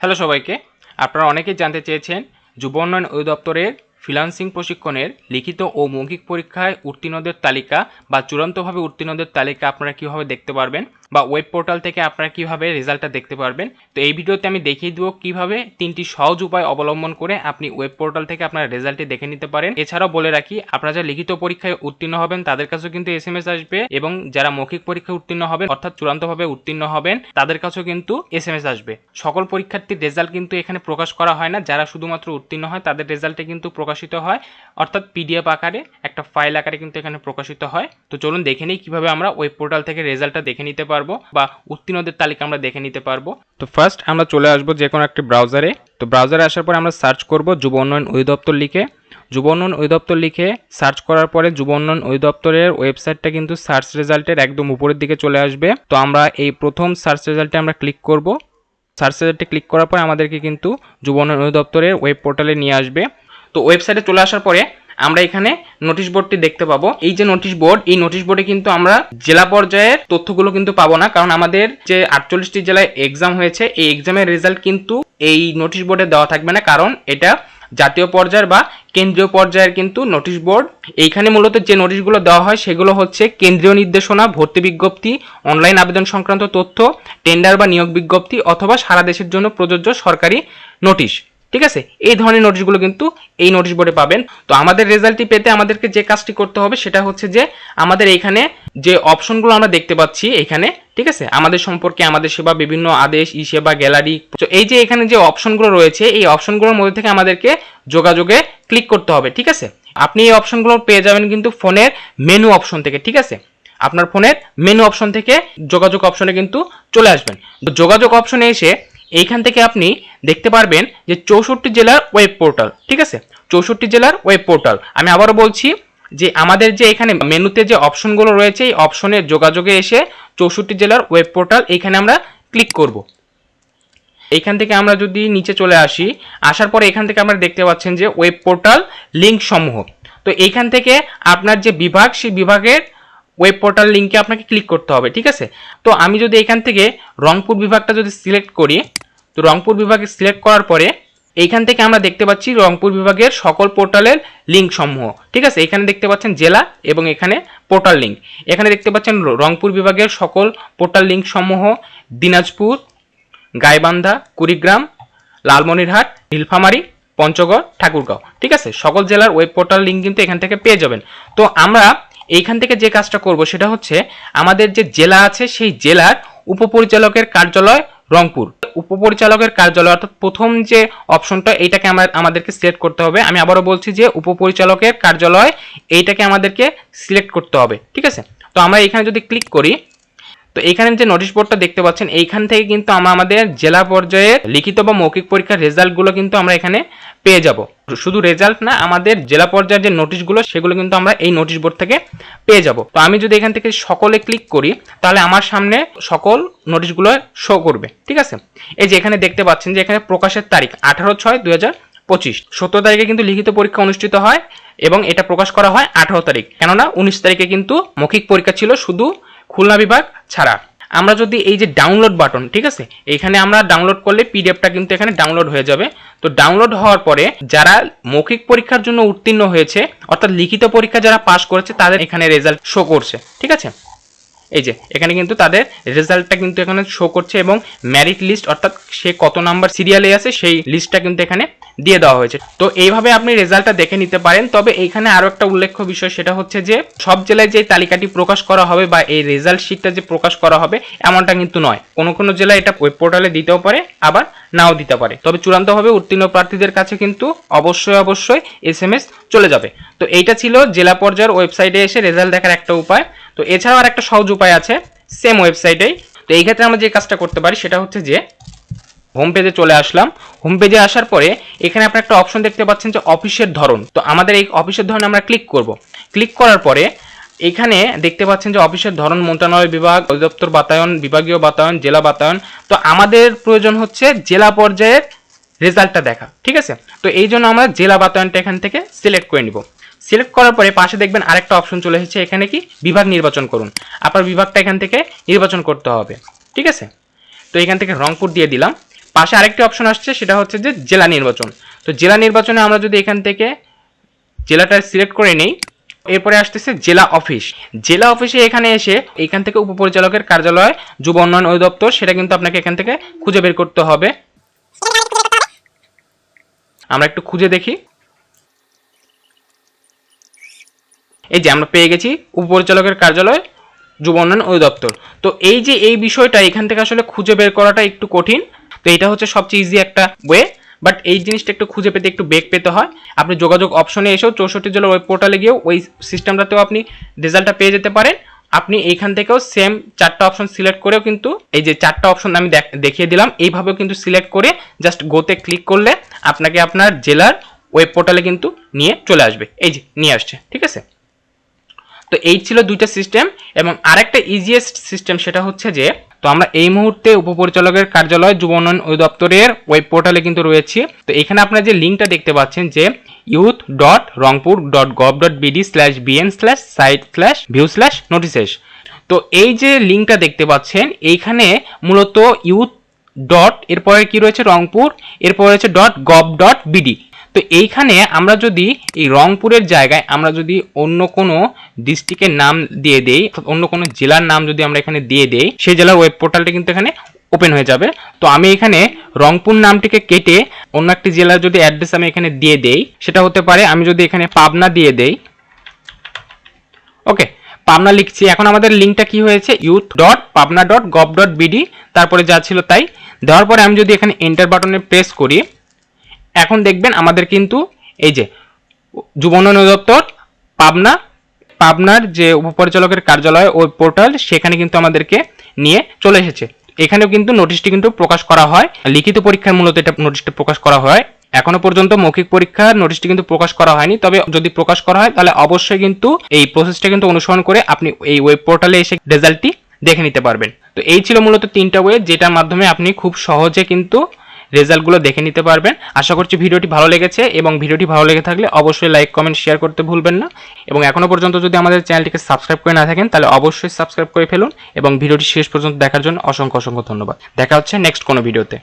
Hello সবাইকে, আপনারা অনেকেই জানতে চেয়েছেন যুব উন্নয়ন অধিদপ্তরের ফ্রিলান্সিং প্রশিক্ষণের লিখিত ও মৌখিক পরীক্ষায় উত্তীর্ণদের তালিকা বা চূড়ান্তভাবে উত্তীর্ণদের তালিকা আপনারা কীভাবে দেখতে পারবেন? বা ওয়েব পোর্টাল থেকে আপনারা কীভাবে রেজাল্টটা দেখতে পারবেন। তো এই ভিডিওতে আমি দেখিয়ে দেবো কীভাবে তিনটি সহজ উপায় অবলম্বন করে আপনি ওয়েব পোর্টাল থেকে আপনার রেজাল্টটি দেখে নিতে পারেন। এছাড়াও বলে রাখি, আপনারা যারা লিখিত পরীক্ষায় উত্তীর্ণ হবেন, তাদের কাছেও কিন্তু এস এম এস আসবে এবং যারা মৌখিক পরীক্ষায় উত্তীর্ণ হবেন, অর্থাৎ চূড়ান্তভাবে উত্তীর্ণ হবেন, তাদের কাছেও কিন্তু এস এম এস আসবে। সকল পরীক্ষার্থীর রেজাল্ট কিন্তু এখানে প্রকাশ করা হয় না। যারা শুধুমাত্র উত্তীর্ণ হয়, তাদের রেজাল্টে কিন্তু প্রকাশিত হয়, অর্থাৎ পিডিএফ আকারে, একটা ফাইল আকারে কিন্তু এখানে প্রকাশিত হয়। তো চলুন দেখে নিই কীভাবে আমরা ওয়েব পোর্টাল থেকে রেজাল্টটা দেখে নিতে পারব বা উত্তীর্ণদের তালিকা আমরা দেখে নিতে পারব। তো ফার্স্ট আমরা চলে আসব যে কোনো একটি ব্রাউজারে তো ব্রাউজারে আসার পরে আমরা সার্চ করব যুব উন্নয়ন অধিদপ্তর লিখে। যুব উন্নয়ন অধিদপ্তর লিখে সার্চ করার পরে যুব উন্নয়ন অধিদপ্তরের ওয়েবসাইটটা কিন্তু সার্চ রেজাল্টের একদম উপরের দিকে চলে আসবে। তো আমরা এই প্রথম সার্চ রেজাল্টে আমরা ক্লিক করব। সার্চ রেজাল্টে ক্লিক করার পরে আমাদেরকে কিন্তু যুব উন্নয়ন অধিদপ্তরের ওয়েব পোর্টালে নিয়ে আসবে। তো ওয়েবসাইটে চলে আসার পরে আমরা এখানে নোটিশ বোর্ডটি দেখতে পাবো। এই যে নোটিশ বোর্ড এই নোটিশ বোর্ডে কিন্তু আমরা জেলা পর্যায়ের তথ্যগুলো কিন্তু পাবো না, কারণ আমাদের যে আটচল্লিশটি জেলায় এক্সাম হয়েছে, এই এক্সামের রেজাল্ট কিন্তু এই নোটিশ বোর্ডে দেওয়া থাকবে না, কারণ এটা জাতীয় পর্যায়ের বা কেন্দ্রীয় পর্যায়ের কিন্তু নোটিশ বোর্ড এইখানে মূলত যে নোটিশগুলো দেওয়া হয়, সেগুলো হচ্ছে কেন্দ্রীয় নির্দেশনা, ভর্তি বিজ্ঞপ্তি অনলাইন আবেদন সংক্রান্ত তথ্য টেন্ডার বা নিয়োগ বিজ্ঞপ্তি, অথবা সারা দেশের জন্য প্রযোজ্য সরকারি নোটিশ ঠিক আছে? এই ধরনের নোটিশগুলো কিন্তু এই নোটিশ বোর্ডে পাবেন। তো আমাদের রেজাল্টটি পেতে আমাদেরকে যে কাজটি করতে হবে সেটা হচ্ছে যে আমাদের এইখানে যে অপশনগুলো আমরা দেখতে পাচ্ছি এখানে, ঠিক আছে? আমাদের সম্পর্কে আমাদের সেবা, বিভিন্ন আদেশ, ই সেবা গ্যালারি তো এই যে এখানে যে অপশনগুলো রয়েছে, এই অপশনগুলোর মধ্যে থেকে আমাদেরকে যোগাযোগে ক্লিক করতে হবে, ঠিক আছে? আপনি এই অপশনগুলো পেয়ে যাবেন কিন্তু ফোনের মেনু অপশন থেকে, ঠিক আছে? আপনার ফোনের মেনু অপশন থেকে যোগাযোগ অপশনে কিন্তু চলে আসবেন। তো যোগাযোগ অপশনে এসে এইখান থেকে আপনি দেখতে পারবেন যে চৌষট্টি জেলার ওয়েব পোর্টাল ঠিক আছে? চৌষট্টি জেলার ওয়েব পোর্টাল আমি আবারও বলছি যে আমাদের যে এখানে মেনুতে যে অপশনগুলো রয়েছে, এই অপশনের যোগাযোগে এসে চৌষট্টি জেলার ওয়েব পোর্টাল এইখানে আমরা ক্লিক করব। এইখান থেকে আমরা যদি নিচে চলে আসি, আসার পরে এখান থেকে আমরা দেখতে পাচ্ছেন যে ওয়েব পোর্টাল লিঙ্ক সমূহ। তো এইখান থেকে আপনার যে বিভাগ, সেই বিভাগের ওয়েব পোর্টাল লিঙ্কে আপনাকে ক্লিক করতে হবে, ঠিক আছে? তো আমি যদি এখান থেকে রংপুর বিভাগটা যদি সিলেক্ট করি, তো রংপুর বিভাগে সিলেক্ট করার পরে এইখান থেকে আমরা দেখতে পাচ্ছি রংপুর বিভাগের সকল পোর্টালের লিঙ্ক সমূহ, ঠিক আছে? এখানে দেখতে পাচ্ছেন জেলা এবং এখানে পোর্টাল লিঙ্ক এখানে দেখতে পাচ্ছেন রংপুর বিভাগের সকল পোর্টাল লিঙ্ক সমূহ, দিনাজপুর, গাইবান্ধা, কুড়িগ্রাম, লালমনিরহাট, নীলফামারী, পঞ্চগড়, ঠাকুরগাঁও, ঠিক আছে? সকল জেলার ওয়েব পোর্টাল লিঙ্ক কিন্তু এখান থেকে পেয়ে যাবেন। তো আমরা এইখান থেকে যে কাজটা করব সেটা হচ্ছে আমাদের যে জেলা আছে সেই জেলার উপপরিচালকের কার্যালয় রংপুর। উপপরিচালকের কার্যালয় অর্থাৎ প্রথম যে অপশনটা, এইটাকে আমার, আমাদেরকে সিলেক্ট করতে হবে। আমি আবারও বলছি যে উপপরিচালকের কার্যালয়, এইটাকে আমাদেরকে সিলেক্ট করতে হবে, ঠিক আছে? তো আমরা এখানে যদি ক্লিক করি তো এখানে যে নোটিশ বোর্ডটা দেখতে পাচ্ছেন, এইখান থেকে কিন্তু আমরা আমাদের জেলা পর্যায়ের লিখিত বা মৌখিক পরীক্ষার রেজাল্টগুলো কিন্তু আমরা এখানে পেয়ে যাব। শুধু রেজাল্ট না, আমাদের জেলা পর্যায়ের যে নোটিশগুলো সেগুলো কিন্তু আমরা এই নোটিশ বোর্ড থেকে পেয়ে যাব। তো আমি যদি এখান থেকে সকলে ক্লিক করি, তাহলে আমার সামনে সকল নোটিশগুলো শো করবে, ঠিক আছে? এই যে এখানে দেখতে পাচ্ছেন যে এখানে প্রকাশের তারিখ, আঠারো ছয় দুই হাজার পঁচিশ। সতেরো তারিখে কিন্তু লিখিত পরীক্ষা অনুষ্ঠিত হয় এবং এটা প্রকাশ করা হয় আঠারো তারিখ। কেননা উনিশ তারিখে কিন্তু মৌখিক পরীক্ষা ছিল, শুধু খুলনা বিভাগ ছাড়া। আমরা যদি এই যে ডাউনলোড বাটন ঠিক আছে? এখানে আমরা ডাউনলোড করলে পিডিএফটা কিন্তু এখানে ডাউনলোড হয়ে যাবে। তো ডাউনলোড হওয়ার পরে যারা মৌখিক পরীক্ষার জন্য উত্তীর্ণ হয়েছে, অর্থাৎ লিখিত পরীক্ষা যারা পাস করেছে, তাদের এখানে রেজাল্ট শো করছে, ঠিক আছে? এই যে, এখানে কিন্তু তাদের রেজাল্টটা কিন্তু এখানে শো করছে এবং ম্যারিট লিস্ট অর্থাৎ সে কত নাম্বার সিরিয়ালে আছে, সেই লিস্টটা কিন্তু এখানে দিয়ে দেওয়া হয়েছে। তো এইভাবে আপনি রেজাল্টটা দেখে নিতে পারেন। তবে এখানে আরও একটা উল্লেখ্য বিষয়, সেটা হচ্ছে যে সব জেলায় যে তালিকাটি প্রকাশ করা হবে বা এই রেজাল্ট শিটটা যে প্রকাশ করা হবে, এমনটা কিন্তু নয়। কোনো কোনো জেলায় এটা ওয়েব পোর্টালে দিতেও পারে, আবার নাও দিতে পারে। তবে চূড়ান্তভাবে উত্তীর্ণ প্রার্থীদের কাছে কিন্তু অবশ্যই অবশ্যই এস এম এস চলে যাবে। তো এইটা ছিল জেলা পর্যায়ের ওয়েবসাইটে এসে রেজাল্ট দেখার একটা উপায়। তো এছাড়াও আর একটা সহজ উপায় আছে, সেম ওয়েবসাইটেই। তো এই ক্ষেত্রে আমরা যে কাজটা করতে পারি, সেটা হচ্ছে যে হোম পেজে চলে আসলাম। হোম পেজে আসার পরে এখানে আপনার একটা অপশন দেখতে পাচ্ছেন যে অফিসের ধরন। তো আমাদের এই অফিসের ধরন আমরা ক্লিক করব। ক্লিক করার পরে এখানে দেখতে পাচ্ছেন যে অফিসের ধরন, মন্ত্রণালয় বিভাগ, অধিদপ্তর বাতায়ন, বিভাগীয় বাতায়ন, জেলা বাতায়ন। তো আমাদের প্রয়োজন হচ্ছে জেলা পর্যায়ের রেজাল্টটা দেখা, ঠিক আছে? তো এই জন্য আমরা জেলা বাতায়নটা এখান থেকে সিলেক্ট করে নিব। সিলেক্ট করার পরে পাশে দেখবেন আরেকটা অপশন চলে এসেছে, এখানে কি? বিভাগ নির্বাচন করুন। আপনার বিভাগটা এখান থেকে নির্বাচন করতে হবে, ঠিক আছে? তো এখান থেকে রংপুর দিয়ে দিলাম। পাশে আরেকটি অপশন আসছে, সেটা হচ্ছে যে জেলা নির্বাচন। তো জেলা নির্বাচনে আমরা যদি এখান থেকে জেলাটা সিলেক্ট করে নেই, এরপরে আসতেছে জেলা অফিস জেলা অফিসে এখানে এসে এখান থেকে উপপরিচালকের কার্যালয়, যুব উন্নয়ন অধিদপ্তর, সেটা কিন্তু আপনাকে এখান থেকে খুঁজে বের করতে হবে। আমরা একটু খুঁজে দেখি। এই যে আমরা পেয়ে গেছি উপপরিচালকের কার্যালয়, যুব উন্নয়ন অধিদপ্তর। তো এই যে এই বিষয়টা এখান থেকে আসলে খুঁজে বের করাটা একটু কঠিন। তো এটা হচ্ছে সবচেয়ে ইজি একটা ওয়ে বাট এই জিনিসটা একটু খুঁজে পেতে, একটু বেগ পেতে হয়। আপনি যোগাযোগ অপশনে এসেও চৌষট্টি জেলার ওয়েব পোর্টালে গিয়েও ওই সিস্টেমটাতেও আপনি রেজাল্টটা পেয়ে যেতে পারেন। আপনি এইখান থেকেও সেম চারটা অপশন সিলেক্ট করেও কিন্তু এই যে চারটা অপশন আমি দেখ- দেখিয়ে দিলাম, এইভাবেও কিন্তু সিলেক্ট করে জাস্ট গোতে ক্লিক করলে আপনাকে আপনার জেলার ওয়েব পোর্টালে কিন্তু নিয়ে চলে আসবে। এই যে, নিয়ে আসছে, ঠিক আছে? তো এই ছিল দুইটা সিস্টেম এবং আরেকটা ইজিয়েস্ট সিস্টেম সেটা হচ্ছে যে তো আমরা এই মুহূর্তে উপপরিচালকের কার্যালয় যুব উন্নয়ন অধিদপ্তরের ওয়েব পোর্টালে কিন্তু রয়েছি। তো এখানে আপনারা যে লিঙ্কটা দেখতে পাচ্ছেন যে youth dot Rangpur dot gov dot BD slash BN slash site slash view slash notices তো এই যে লিঙ্কটা দেখতে পাচ্ছেন, এইখানে মূলত ইউথ ডট এরপরে কি রয়েছে রংপুর, এরপরে রয়েছে ডট গভ ডট বিডি তো এইখানে আমরা যদি এই রংপুরের জায়গায় আমরা যদি অন্য কোনো ডিস্ট্রিক্টের নাম দিয়ে দেই, অন্য কোনো জেলার নাম যদি আমরা এখানে দিয়ে দেই, সেই জেলার ওয়েব পোর্টালটা কিন্তু এখানে ওপেন হয়ে যাবে। তো আমি এখানে রংপুর নামটিকে কেটে অন্য একটি জেলার যদি অ্যাড্রেস আমি এখানে দিয়ে দেই, সেটা হতে পারে আমি যদি এখানে পাবনা দিয়ে দেই। ওকে পাবনা লিখছি। এখন আমাদের লিঙ্কটা কি হয়েছে? Youth dot Pabna dot gov dot BD তারপরে যা ছিল তাই। দেওয়ার পরে আমি যদি এখানে এন্টার বাটনে প্রেস করি এখন দেখবেন আমাদের কিন্তু এই যে যুব উন্নয়ন অধিদপ্তর পাবনা, পাবনার যে উপপরিচালকের কার্যালয়, ওই পোর্টাল, সেখানে কিন্তু আমাদেরকে নিয়ে চলে এসেছে। এখানেও কিন্তু নোটিশটি কিন্তু প্রকাশ করা হয়। লিখিত পরীক্ষার মূলত এটা নোটিশটি প্রকাশ করা হয়। এখনও পর্যন্ত মৌখিক পরীক্ষার নোটিশটি কিন্তু প্রকাশ করা হয়নি। তবে যদি প্রকাশ করা হয়, তাহলে অবশ্যই কিন্তু এই প্রসেসটা কিন্তু অনুসরণ করে আপনি এই ওয়েব পোর্টালে এসে রেজাল্টটি দেখে নিতে পারবেন। তো এই ছিল মূলত তিনটা ওয়ে যেটার মাধ্যমে আপনি খুব সহজে কিন্তু রেজাল্টগুলো দেখে নিতে পারবেন। আশা করছি ভিডিওটি ভালো লেগেছে এবং ভিডিওটি ভালো লেগে থাকলে অবশ্যই লাইক, কমেন্ট শেয়ার করতে ভুলবেন না। এবং এখনও পর্যন্ত যদি আমাদের চ্যানেলটিকে সাবস্ক্রাইব করে না থাকেন, তাহলে অবশ্যই সাবস্ক্রাইব করে ফেলুন এবং ভিডিওটি শেষ পর্যন্ত দেখার জন্য অসংখ্য অসংখ্য ধন্যবাদ। দেখা হচ্ছে নেক্সট কোনো ভিডিওতে।